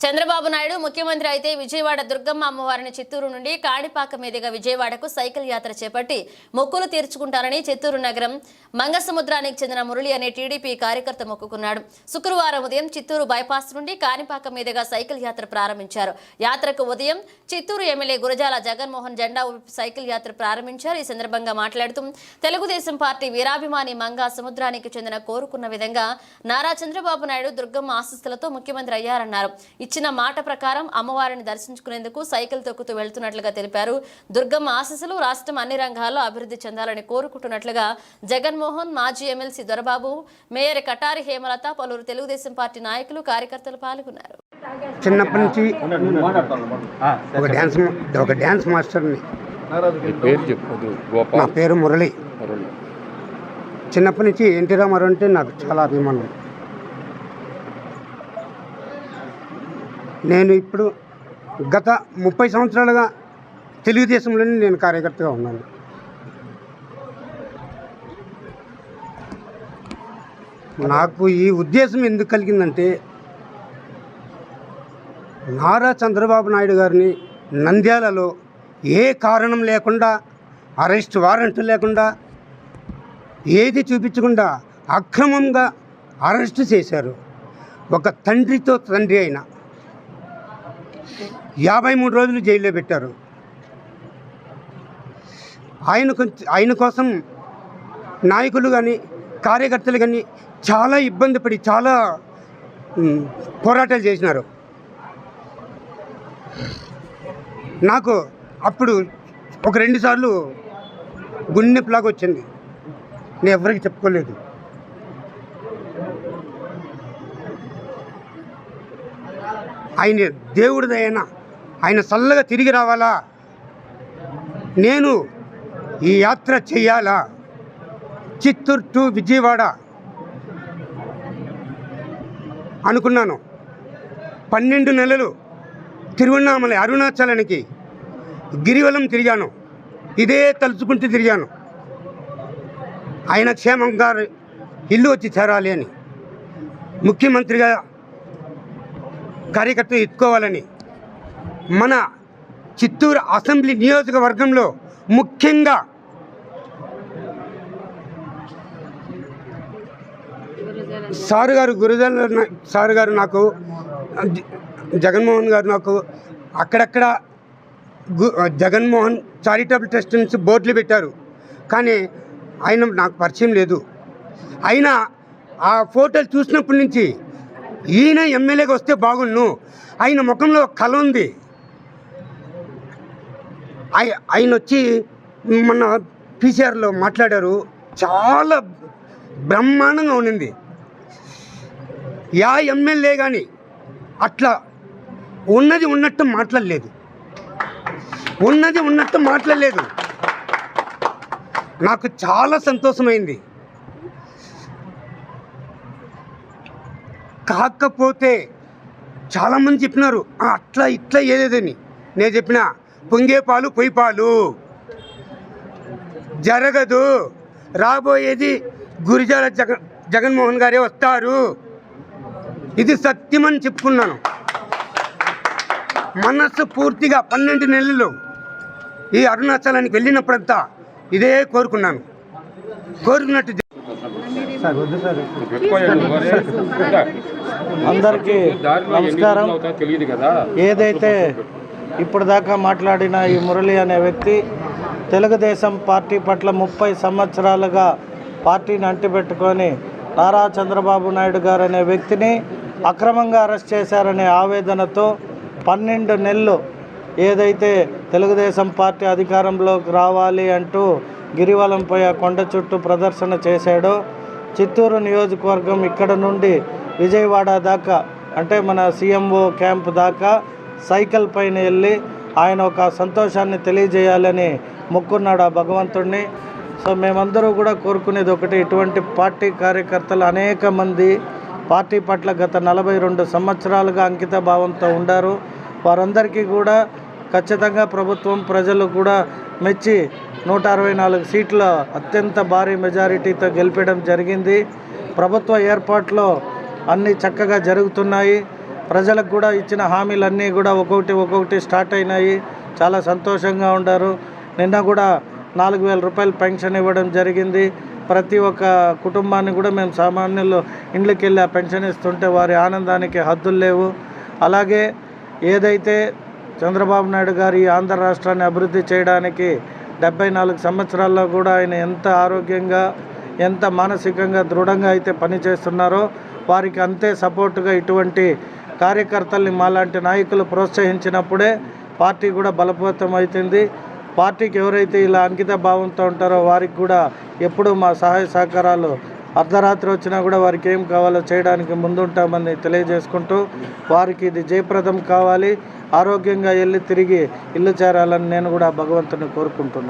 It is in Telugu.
చంద్రబాబు నాయుడు ముఖ్యమంత్రి అయితే విజయవాడ దుర్గమ్మ అమ్మవారిని చిత్తూరు నుండి కాణిపాక మీదుగా విజయవాడకు సైకిల్ యాత్ర చేపట్టి మొక్కులు తీర్చుకుంటారని చిత్తూరు నగరం మంగసముద్రానికి చెందిన మురళి అనే టీడీపీ కార్యకర్త మొక్కుకున్నాడు. శుక్రవారం ఉదయం చిత్తూరు బైపాస్ నుండి కాణిపాక మీదుగా సైకిల్ యాత్ర ప్రారంభించారు. యాత్రకు ఉదయం చిత్తూరు ఎమ్మెల్యే గురజాల జగన్మోహన్ జెండా ఊపి సైకిల్ యాత్ర ప్రారంభించారు. ఈ సందర్భంగా మాట్లాడుతూ తెలుగుదేశం పార్టీ వీరాభిమాని మంగా సముద్రానికి చెందిన కోరుకున్న విధంగా నారా చంద్రబాబు నాయుడు దుర్గమ్మ ఆశస్సులతో ముఖ్యమంత్రి అయ్యారన్నారు. ఇచ్చిన మాట ప్రకారం అమ్మవారిని దర్శించుకునేందుకు సైకిల్ తొక్కుతూ వెళ్తున్నట్లుగా తెలిపారు. దుర్గమ్మ ఆశీస్సులు రాష్ట్రం అన్ని రంగాల్లో అభివృద్ధి చెందాలని కోరుకుంటున్నట్లుగా జగన్మోహన్ మాజీ ఎమ్మెల్సీ దొరబాబు మేయర్ కటారి హేమలత పలువురు తెలుగుదేశం పార్టీ నాయకులు కార్యకర్తలు పాల్గొన్నారు. చిన్నప్పటి నుంచి ఒక డ్యాన్స్ ఒక డ్యాన్స్ మాస్టర్ని. నీ పేరు చెప్పదు నా గోపాల్ పేరు మురళి. మురళి. చిన్నప్పటి నుంచి ఎన్టీ రామారావు అంటే నాకు చాలా అభిమానం. నేను ఇప్పుడు గత ముప్పై సంవత్సరాలుగా తెలుగుదేశంలోనే నేను కార్యకర్తగా ఉన్నాను. నాకు ఈ ఉద్దేశం ఎందుకు కలిగిందంటే నారా చంద్రబాబు నాయుడు గారిని నంద్యాలలో ఏ కారణం లేకుండా అరెస్ట్ వారెంట్ లేకుండా ఏది చూపించకుండా అక్రమంగా అరెస్ట్ చేశారు. ఒక తండ్రితో తండ్రి అయిన యాభై మూడు రోజులు జైల్లో పెట్టారు. ఆయన ఆయన కోసం నాయకులు కానీ కార్యకర్తలు కానీ చాలా ఇబ్బంది పడి చాలా పోరాటాలు చేసినారు. నాకు అప్పుడు ఒక రెండు సార్లు గుండెప్లాగా వచ్చింది. నేను ఎవరికి చెప్పుకోలేదు. ఆయన దేవుడిదైనా ఆయన చల్లగా తిరిగి రావాలా? నేను ఈ యాత్ర చేయాలా? చిత్తూరు టు విజయవాడ అనుకున్నాను. పన్నెండు నెలలు తిరువన్నామలై అరుణాచలానికి గిరివలం తిరిగాను. ఇదే తలుచుకుంటూ తిరిగాను. ఆయన క్షేమంగా ఇల్లు వచ్చి చేరాలి అని. ముఖ్యమంత్రిగా కార్యకర్త ఎత్తుకోవాలని. మన చిత్తూరు అసెంబ్లీ నియోజకవర్గంలో ముఖ్యంగా సారు గారు గురుజాల సారు గారు నాకు జగన్మోహన్ గారు నాకు అక్కడక్కడ జగన్మోహన్ చారిటబుల్ ట్రస్ట్ నుంచి బోర్డులు పెట్టారు. కానీ ఆయన నాకు పరిచయం లేదు. అయినా ఆ ఫోటోలు చూసినప్పటి నుంచి ఈయన ఎమ్మెల్యేగా వస్తే బాగుండు ఆయన ముఖంలో కళ ఉంది. ఆయన వచ్చి మొన్న పీసీఆర్లో మాట్లాడారు. చాలా బ్రహ్మాండంగా ఉండింది. యా ఎమ్మెల్యే కానీ అట్లా ఉన్నది ఉన్నట్టు మాట్లాడలేదు. ఉన్నది ఉన్నట్టు మాట్లాడలేదు. నాకు చాలా సంతోషమైంది. కాకపోతే చాలామంది చెప్పినారు అట్లా ఇట్లా ఏదేదని? నేను చెప్పిన పొంగే పాలు పొయ్యి పాలు. జరగదు. రాబోయేది గురిజాల జగ జగన్మోహన్ గారే వస్తారు. ఇది సత్యమని చెప్పుకున్నాను. మనస్సు పూర్తిగా పన్నెండు నెలలు ఈ అరుణాచలానికి వెళ్ళినప్పుడంతా ఇదే కోరుకున్నాను. కోరుకున్నట్టు అందరికీ నమస్కారం. తెలియదు కదా. ఏదైతే ఇప్పుడు దాకా మాట్లాడిన ఈ మురళి అనే వ్యక్తి తెలుగుదేశం పార్టీ పట్ల ముప్పై సంవత్సరాలుగా పార్టీని అంటిపెట్టుకొని నారా చంద్రబాబు నాయుడు గారు అనే వ్యక్తిని అక్రమంగా అరెస్ట్ చేశారనే ఆవేదనతో పన్నెండు నెలలు ఏదైతే తెలుగుదేశం పార్టీ అధికారంలోకి రావాలి అంటూ గిరివలంపై ఆ కొండ చుట్టూ ప్రదర్శన చేశాడో చిత్తూరు నియోజకవర్గం ఇక్కడ నుండి విజయవాడ దాకా అంటే మన సీఎంఓ క్యాంప్ దాకా సైకిల్ పైన వెళ్ళి ఆయన ఒక సంతోషాన్ని తెలియజేయాలని మొక్కున్నాడు ఆ భగవంతుడిని సో మేమందరూ కూడా కోరుకునేది ఒకటి ఇటువంటి పార్టీ కార్యకర్తలు అనేక మంది పార్టీ పట్ల గత నలభై రెండు సంవత్సరాలుగా అంకిత భావంతో ఉండారు. వారందరికీ కూడా ఖచ్చితంగా ప్రభుత్వం ప్రజలు కూడా మెచ్చి నూట అరవై నాలుగు సీట్ల అత్యంత భారీ మెజారిటీతో గెలిపడం జరిగింది. ప్రభుత్వ ఏర్పాట్లో అన్నీ చక్కగా జరుగుతున్నాయి. ప్రజలకు కూడా ఇచ్చిన హామీలన్నీ కూడా ఒక్కొక్కటి ఒక్కొక్కటి స్టార్ట్ అయినాయి. చాలా సంతోషంగా ఉన్నారు నిన్న కూడా నాలుగు వేల రూపాయలు పెన్షన్ ఇవ్వడం జరిగింది. ప్రతి ఒక్క కుటుంబాన్ని కూడా మేము సామాన్యులు ఇండ్లకి వెళ్ళి ఆ పెన్షన్ ఇస్తుంటే వారి ఆనందానికి హద్దులు లేవు. అలాగే ఏదైతే చంద్రబాబు నాయుడు గారు ఈ ఆంధ్ర రాష్ట్రాన్ని అభివృద్ధి చేయడానికి డెబ్బై నాలుగు సంవత్సరాల్లో కూడా ఆయన ఎంత ఆరోగ్యంగా ఎంత మానసికంగా దృఢంగా అయితే పనిచేస్తున్నారో వారికి అంతే సపోర్టుగా ఇటువంటి కార్యకర్తల్ని మాలాంటి నాయకులు ప్రోత్సహించినప్పుడే పార్టీ కూడా బలపతం అవుతుంది పార్టీకి ఎవరైతే ఇలా అంకిత భావంతో ఉంటారో వారికి కూడా ఎప్పుడూ మా సహాయ సహకారాలు అర్ధరాత్రి వచ్చినా కూడా వారికి ఏం కావాలో చేయడానికి ముందుంటామని తెలియజేసుకుంటూ వారికి ఇది జయప్రదం కావాలి. ఆరోగ్యంగా వెళ్ళి తిరిగి ఇల్లు చేరాలని నేను కూడా భగవంతుని కోరుకుంటున్నాను